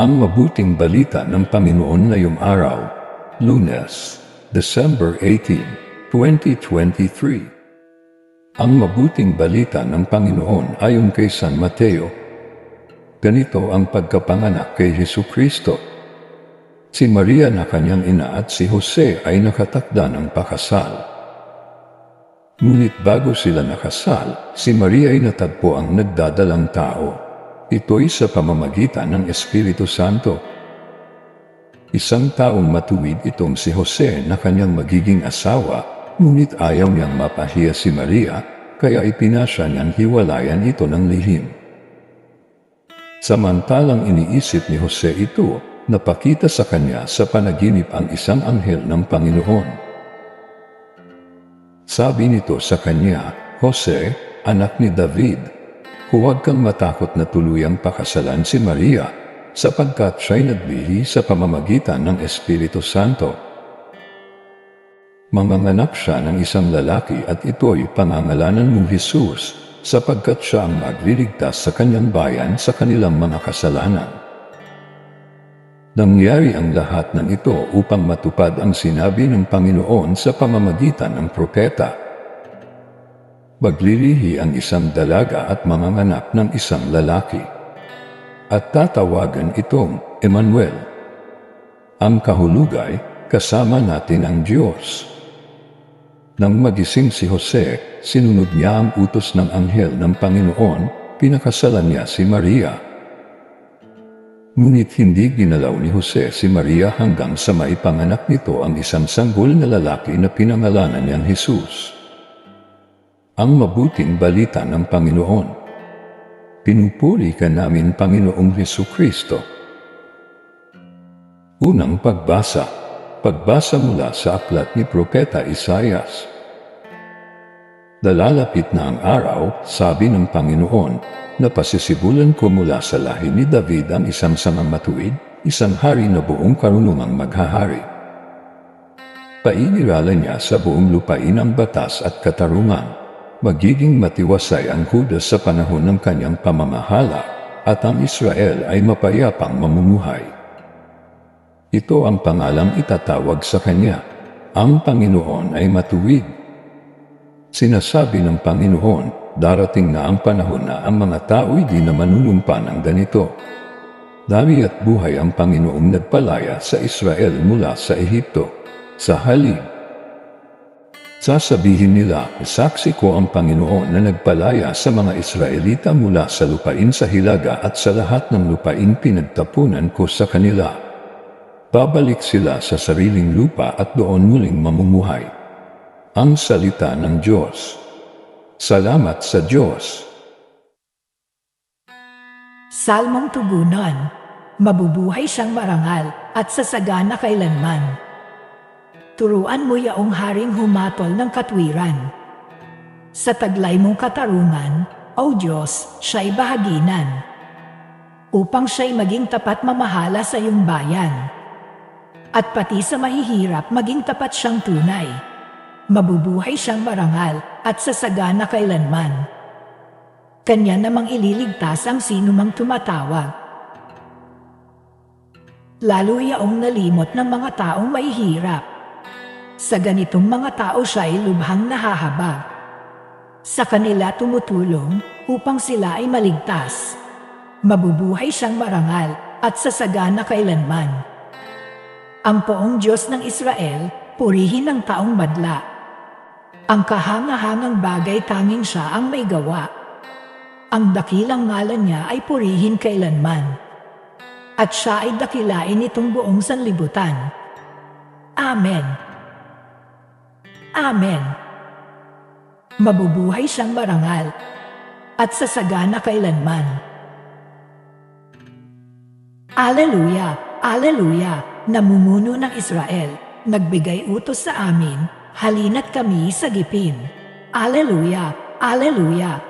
Ang mabuting balita ng Panginoon ngayong araw, Lunes, December 18, 2023. Ang mabuting balita ng Panginoon ayon kay San Mateo. Ganito ang pagkapanganak kay Hesu Kristo. Si Maria na kanyang ina at si Jose ay nakatakda ng pakasal. Ngunit bago sila nakasal, si Maria ay natagpo ang nagdadalang tao. Ito'y sa pamamagitan ng Espiritu Santo. Isang taong matuwid itong si Jose na kanyang magiging asawa, ngunit ayaw niyang mapahiya si Maria, kaya ipinasya niyang hiwalayan ito ng lihim. Samantalang iniisip ni Jose ito, napakita sa kanya sa panaginip ang isang anghel ng Panginoon. Sabi nito sa kanya, Jose, anak ni David, huwag kang matakot na tuluyang pakasalan si Maria, sapagkat siya'y nagbihi sa pamamagitan ng Espiritu Santo. Manganganak siya ng isang lalaki at ito'y pangangalanan mong Jesus, sapagkat siya ang magliligtas sa kanyang bayan sa kanilang mga kasalanan. Nangyari ang lahat ng ito upang matupad ang sinabi ng Panginoon sa pamamagitan ng propeta. Maglilihi ang isang dalaga at manganganak ng isang lalaki. At tatawagan itong Emmanuel. Ang kahulugay, kasama natin ang Diyos. Nang magising si Jose, sinunod niya ang utos ng anghel ng Panginoon, pinakasalan niya si Maria. Ngunit hindi ginalaw ni Jose si Maria hanggang sa maipanganak nito ang isang sanggol na lalaki na pinangalanan niyang Jesus. Ang mabuting balita ng Panginoon. Pinupuri ka namin Panginoong Heso Kristo. Unang pagbasa. Pagbasa mula sa aklat ni Propeta Isayas. Dalalapit na ang araw, sabi ng Panginoon, na pasisibulan ko mula sa lahi ni David ang isang samang matuwid, isang hari na buong karunungang maghahari. Painiralan niya sa buong lupain ang batas at katarungan. Magiging matiwasay ang Huda sa panahon ng kanyang pamamahala, at ang Israel ay mapayapang mamumuhay. Ito ang pangalang itatawag sa kanya. Ang Panginoon ay matuwid. Sinasabi ng Panginoon, darating na ang panahon na ang mga tao'y di na manunumpa ng ganito. Dari at buhay ang Panginoong nagpalaya sa Israel mula sa Ehipto, sa halib. Sasabihin nila, saksi ko ang Panginoon na nagpalaya sa mga Israelita mula sa lupain sa Hilaga at sa lahat ng lupain pinagtapunan ko sa kanila. Babalik sila sa sariling lupa at doon muling mamumuhay ang salita ng Diyos. Salamat sa Diyos. Salmong tugunan, mabubuhay siyang marangal at sasagana kailanman. Turuan mo yaong haring humatol ng katwiran. Sa taglay mong katarungan, O Diyos, siya'y bahaginan. Upang siya'y maging tapat mamahala sa iyong bayan. At pati sa mahihirap maging tapat siyang tunay mabubuhay siyang marangal at sasagana kailanman. Kanya namang ililigtas ang sinumang tumatawag. Lalo yaong nalimot ng mga taong may hirap. Sa ganitong mga tao siya ay lubhang nahahabag. Sa kanila tumutulong upang sila ay maligtas. Mabubuhay siyang marangal at sasagana kailanman. Ang poong Diyos ng Israel, purihin ang taong madla ang kahangahangang bagay tanging siya ang may gawa. Ang dakilang ngalan niya ay purihin kailanman. At siya ay dakilain nitong buong sanlibutan. Amen. Amen. Mabubuhay siyang marangal at sasagana kailanman. Aleluya! Aleluya! Namumuno ng Israel, nagbigay utos sa amin halina't kami sa gipin. Aleluya, Aleluya,